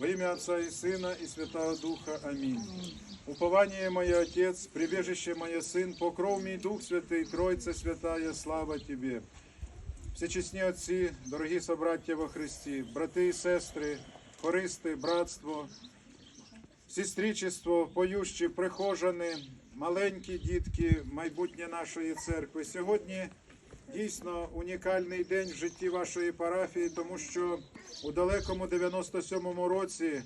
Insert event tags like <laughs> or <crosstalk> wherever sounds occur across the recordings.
Во имя Отца и Сына и Святого Духа. Аминь. Упование мое, Отец, прибежище мое, Сын, покров мій Дух Святий, Тройце Святая, слава Тебе. Всечесні отці, дорогі собраття во Христі, брати і сестри, хористи, братство, сестричество, поющі, прихожани, маленькі дітки, майбутнє нашої церкви. Сьогодні дійсно унікальний день в житті вашої парафії, тому що у далекому 97-му році,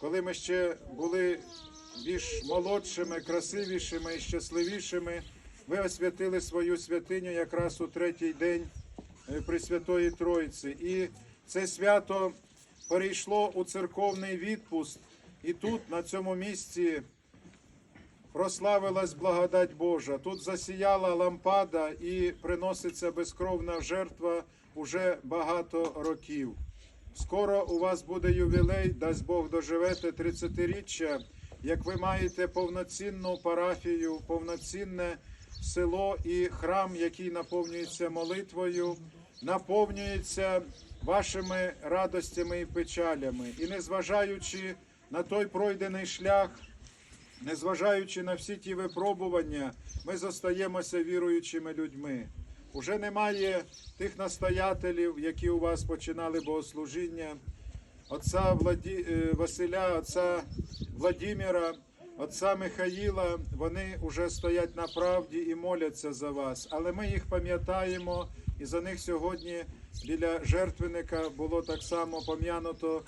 коли ми ще були більш молодшими, красивішими і щасливішими, ви освятили свою святиню якраз у третій день е, Пресвятої Троїці. І це свято перейшло у церковний відпуст, і тут, на цьому місці, прославилась благодать Божа. Тут засіяла лампада і приноситься безкровна жертва уже багато років. Скоро у вас буде ювілей, дасть Бог доживете 30-річчя, як ви маєте повноцінну парафію, повноцінне село і храм, який наповнюється молитвою, наповнюється вашими радостями і печалями. І незважаючи на той пройдений шлях, незважаючи на всі ті випробування, ми зостаємося віруючими людьми. Уже немає тих настоятелів, які у вас починали богослужіння, отця Владі... е, Василя, отця Владимира, отця Михаїла. Вони вже стоять на правді і моляться за вас. Але ми їх пам'ятаємо, і за них сьогодні біля жертвенника було так само пом'януто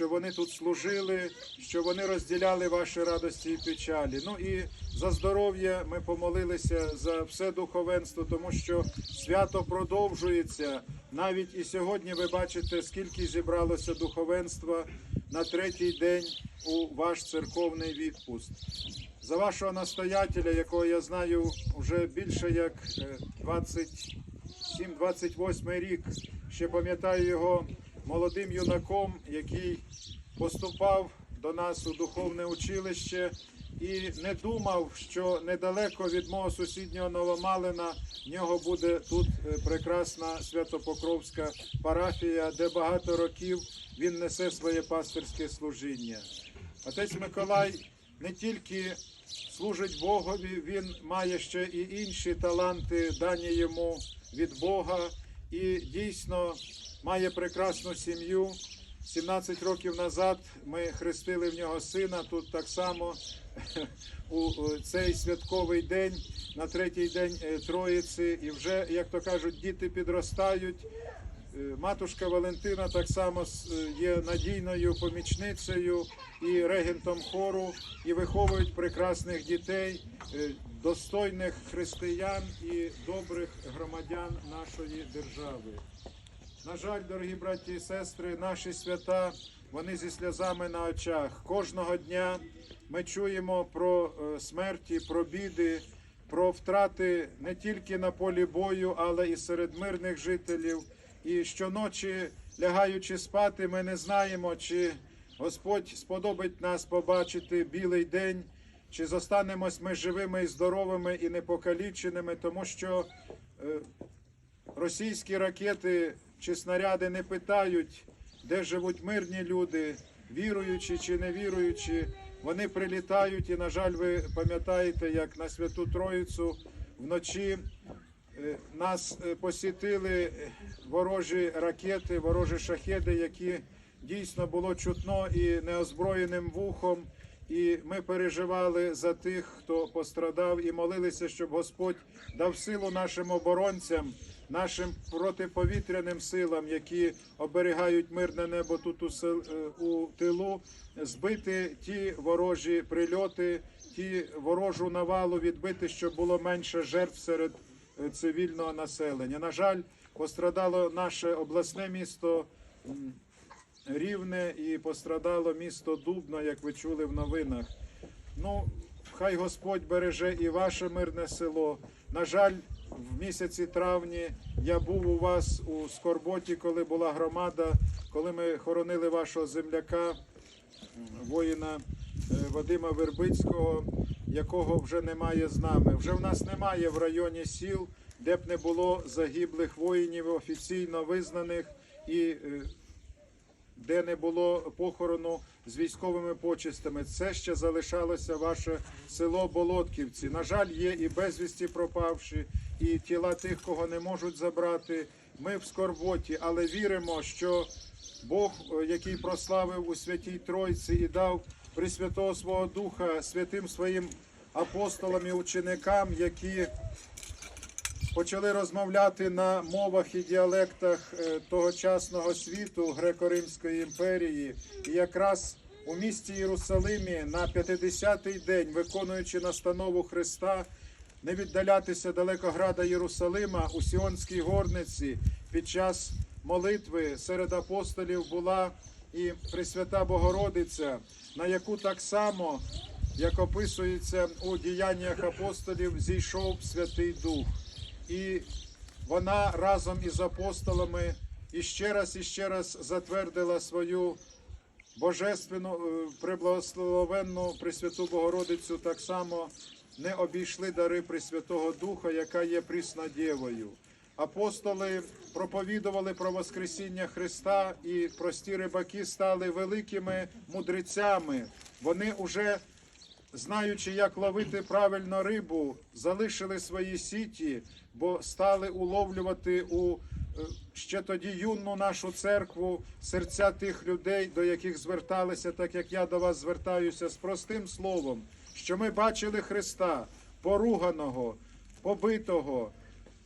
що вони тут служили, що вони розділяли ваші радості і печалі. Ну і за здоров'я ми помолилися за все духовенство, тому що свято продовжується. Навіть і сьогодні ви бачите, скільки зібралося духовенства на третій день у ваш церковний відпуст. За вашого настоятеля, якого я знаю вже більше як е, 27-28 рік, ще пам'ятаю його молодим юнаком, який поступав до нас у духовне училище і не думав, що недалеко від мого сусіднього Новомалина в нього буде тут е, прекрасна Святопокровська парафія, де багато років він несе своє пастирське служіння. Отець Миколай не тільки служить Богові, він має ще і інші таланти, дані йому від Бога, і дійсно має прекрасну сім'ю. 17 років назад ми хрестили в нього сина тут так само <laughs> у цей святковий день, на третій день е, Троїці. І вже, як то кажуть, діти підростають. Е, Матушка Валентина так само е, є надійною помічницею і регентом хору, і виховують прекрасних дітей, достойних християн і добрих громадян нашої держави. На жаль, дорогі браті і сестри, наші свята, вони зі сльозами на очах. Кожного дня ми чуємо про е, смерті, про біди, про втрати не тільки на полі бою, але і серед мирних жителів. І щоночі, лягаючи спати, ми не знаємо, чи Господь сподобить нас побачити білий день, чи зостанемось ми живими і здоровими і непокаліченими, тому що е, російські ракети чи снаряди не питають, де живуть мирні люди, віруючі чи не віруючі. Вони прилітають, і, на жаль, ви пам'ятаєте, як на Святу Троїцю вночі е, нас е, посітили е, ворожі ракети, ворожі шахеди, які дійсно було чутно і неозброєним вухом. І ми переживали за тих, хто пострадав, і молилися, щоб Господь дав силу нашим оборонцям, нашим протиповітряним силам, які оберігають мирне небо тут у, сел- е, у тилу, збити ті ворожі прильоти, ті ворожу навалу відбити, щоб було менше жертв серед е, цивільного населення. На жаль, пострадало наше обласне місто. Рівне і пострадало місто Дубно, як ви чули в новинах. Ну, хай Господь береже і ваше мирне село. На жаль, в місяці травні я був у вас у Скорботі, коли була громада, коли ми хоронили вашого земляка, воїна е, Вадима Вербицького, якого вже немає з нами. Вже в нас немає в районі сіл, де б не було загиблих воїнів, офіційно визнаних і е, де не було похорону з військовими почестями. Це ще залишалося ваше село Болотківці. На жаль, є і безвісті пропавші, і тіла тих, кого не можуть забрати. Ми в скорботі, але віримо, що Бог, е, який прославив у святій Тройці і дав Пресвятого свого Духа святим своїм апостолам і ученикам, які почали розмовляти на мовах і діалектах е, тогочасного світу Греко-Римської імперії. І якраз у місті Єрусалимі на 50-й день, виконуючи настанову Христа, не віддалятися далеко града Єрусалима у Сіонській горниці під час молитви серед апостолів була і Пресвята Богородиця, на яку так само, як описується у діяннях апостолів, зійшов Святий Дух. І вона разом із апостолами іще раз і ще раз затвердила свою божественну, е, преблагословенну Пресвяту Богородицю так само не обійшли дари Пресвятого Духа, яка є Дєвою. Апостоли проповідували про Воскресіння Христа, і прості рибаки стали великими мудрецями. Вони уже знаючи, як ловити правильно рибу, залишили свої сіті, бо стали уловлювати у ще тоді юну нашу церкву серця тих людей, до яких зверталися, так як я до вас звертаюся, з простим словом, що ми бачили Христа поруганого, побитого.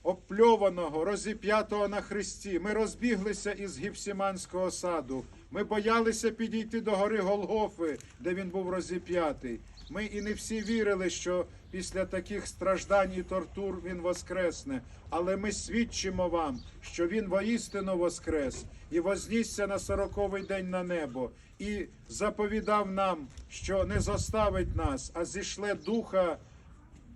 опльованого, розіп'ятого на хресті. Ми розбіглися із Гіпсіманського саду. Ми боялися підійти до гори Голгофи, де він був розіп'ятий. Ми і не всі вірили, що після таких страждань і тортур він воскресне. Але ми свідчимо вам, що він воістину воскрес і вознісся на сороковий день на небо, і заповідав нам, що не зоставить нас, а зішле духа.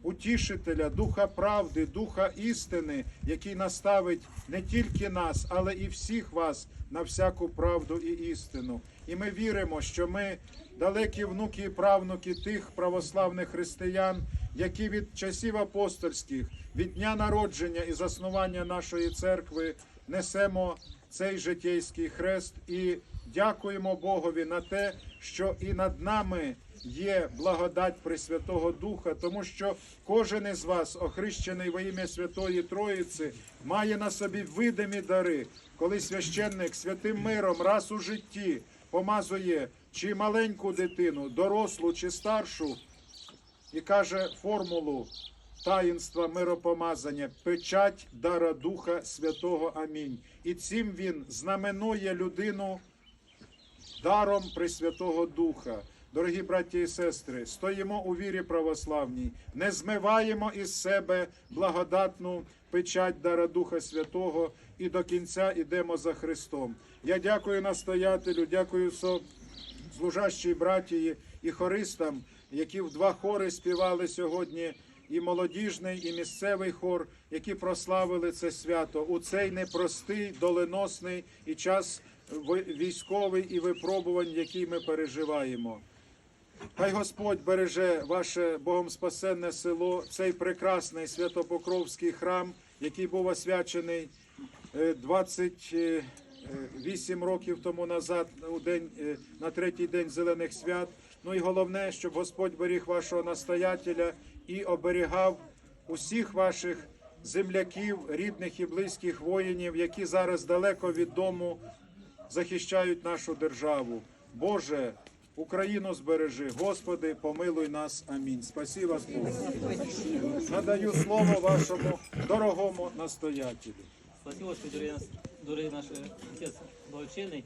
Утішителя, духа правди, духа істини, який наставить не тільки нас, але і всіх вас на всяку правду і істину. І ми віримо, що ми далекі внуки і правнуки тих православних християн, які від часів апостольських, від дня народження і заснування нашої церкви несемо цей житейський хрест і дякуємо Богові на те, що і над нами є благодать Пресвятого Духа, тому що кожен із вас, охрещений во ім'я Святої Троїці, має на собі видимі дари, коли священник святим миром раз у житті помазує чи маленьку дитину, дорослу чи старшу, і каже формулу таїнства миропомазання, печать дара Духа Святого. Амінь. І цим він знаменує людину даром Пресвятого Духа. Дорогі браті і сестри, стоїмо у вірі православній, не змиваємо із себе благодатну печать дара Духа Святого і до кінця йдемо за Христом. Я дякую настоятелю, дякую служащій братії і хористам, які в два хори співали сьогодні. І молодіжний, і місцевий хор, які прославили це свято у цей непростий, доленосний і час військовий і випробувань, який ми переживаємо. Хай Господь береже ваше Богом спасенне село, цей прекрасний Святопокровський храм, який був освячений е, 28 років тому назад, у день, е, на третій день зелених свят. Ну і головне, щоб Господь беріг вашого настоятеля і оберігав усіх ваших земляків, рідних і близьких воїнів, які зараз далеко від дому захищають нашу державу. Боже, Україну збережи, Господи, помилуй нас. Амінь. Спасі вас Бог. Надаю слово вашому дорогому настоятелю. Спасибо, дорогий, наш отець благочинний.